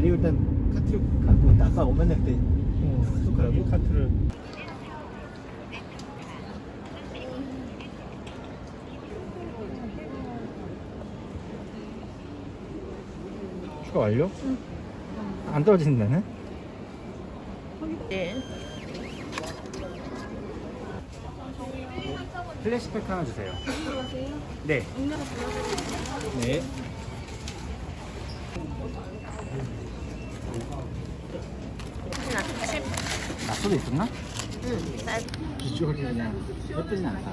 내려올 땐 카트를 갖고 나빠 아까 만날 때숟가락으 카트를. 추가 완료? 응. 안 떨어진다네? 지 네. 플래시팩 하나 주세요. 네. 네. 맛소도 있었나? 응. 비주얼이 그냥 예쁘진 않다.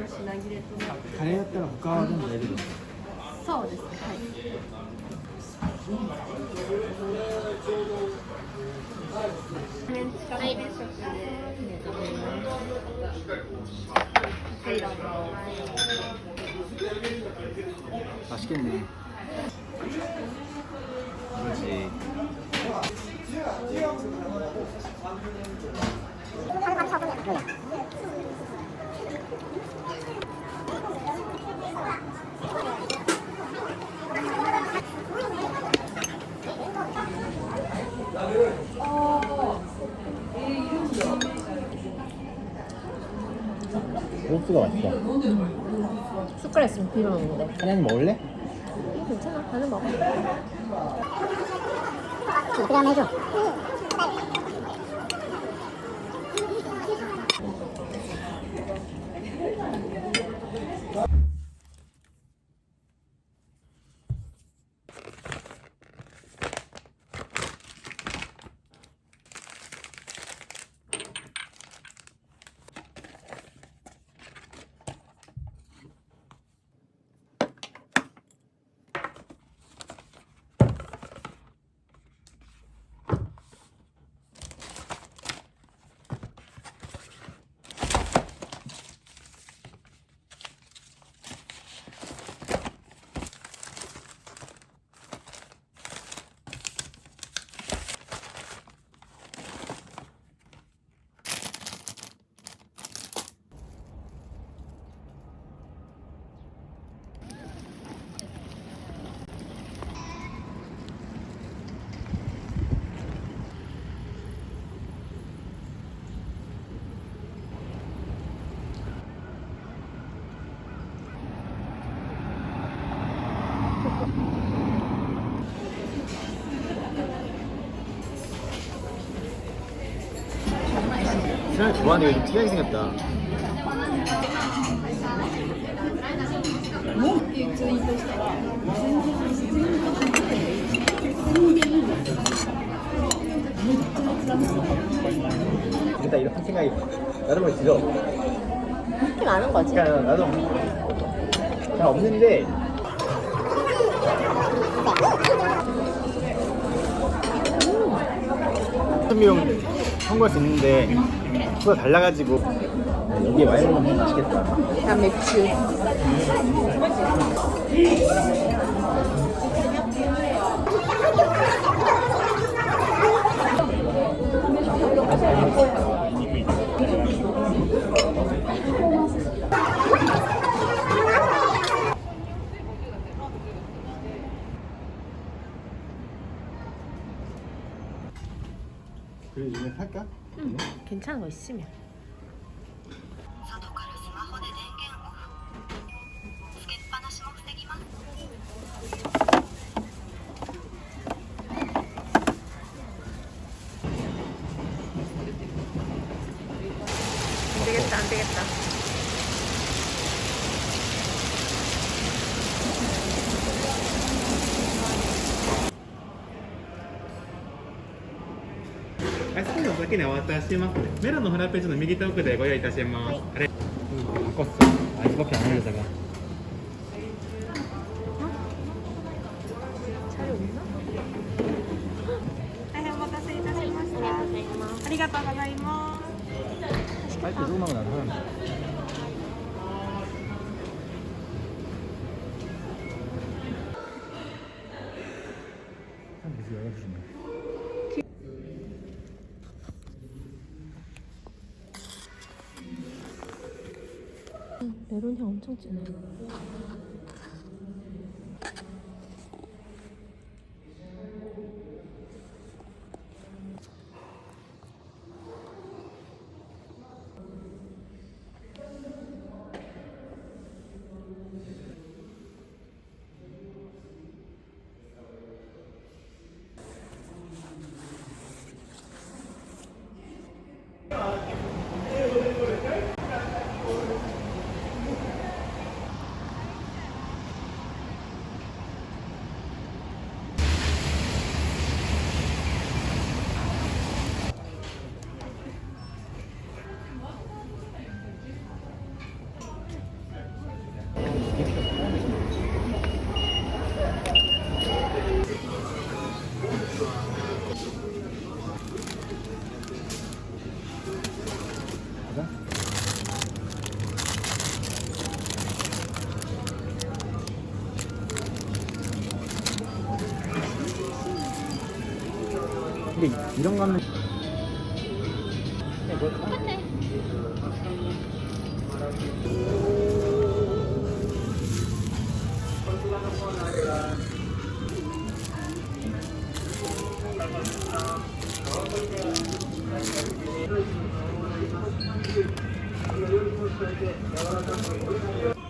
の品切れとなってカレーだったら他はでも大丈夫ですか、そうですはいはい、ね。 소스가 맛있어. 숟가락 있으면 비벼 먹는 거. 하나 먹을래? 괜찮아. 나는 먹어. 그다음 해줘. 사람이 좋아하는 게요 특이하게 생겼다. 일단 이렇게 생각이 나름은 들어. 그렇게 많은 거지. 그러니까 나도 잘 없는데 음. 한명 청구할 수 있는데 맥주가 달라가지고 여기 와인 먹으면 맛있겠다. 나 맥주. 음. 그래 이제 살까? 응. 괜찮은 거 있으면. だけにお渡ししますメロンのフラペチーノ右手奥でご用意いたします、はい、あれ残すあすごく離れたが大変お待たせいたしましたありがとうございます 메론향 엄청 진해. 요 그래? 근데 이런 거는 柔らかく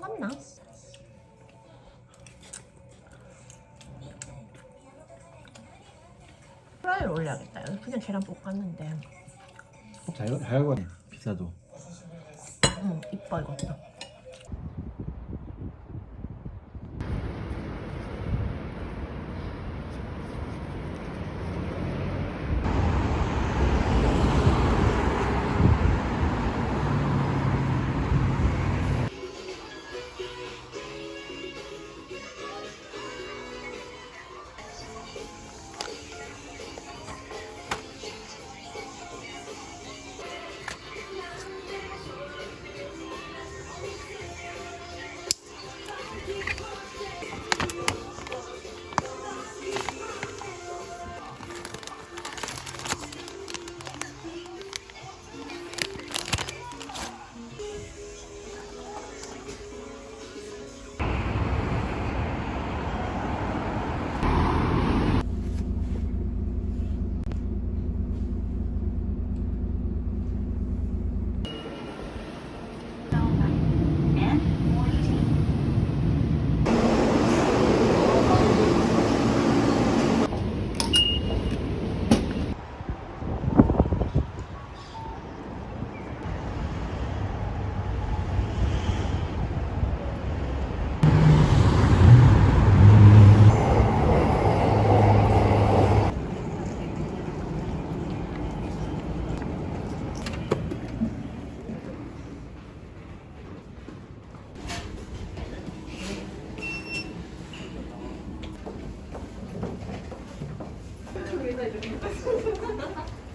싱겁나? 프라이를 올려야겠다. 여기 그냥 계란 볶았는데. 자유, 잘, 잘, 잘, 비싸도. 응, 이뻐, 이것도. ハハハハ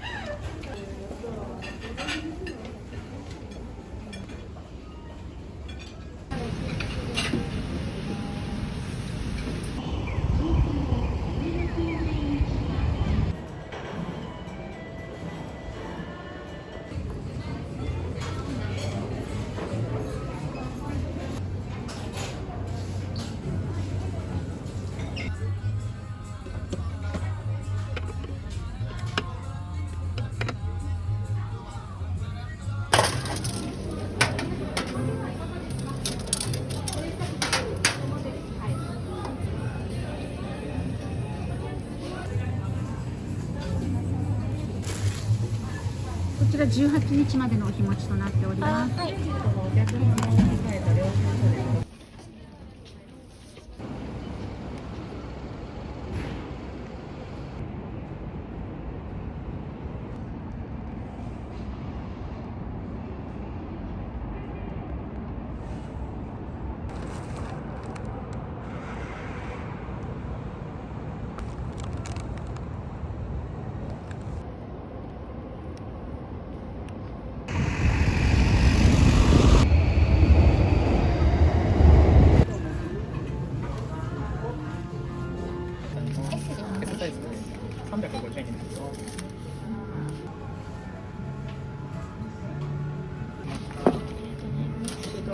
が18日までのお日持ちとなっております。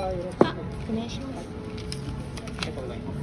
あ、ございします。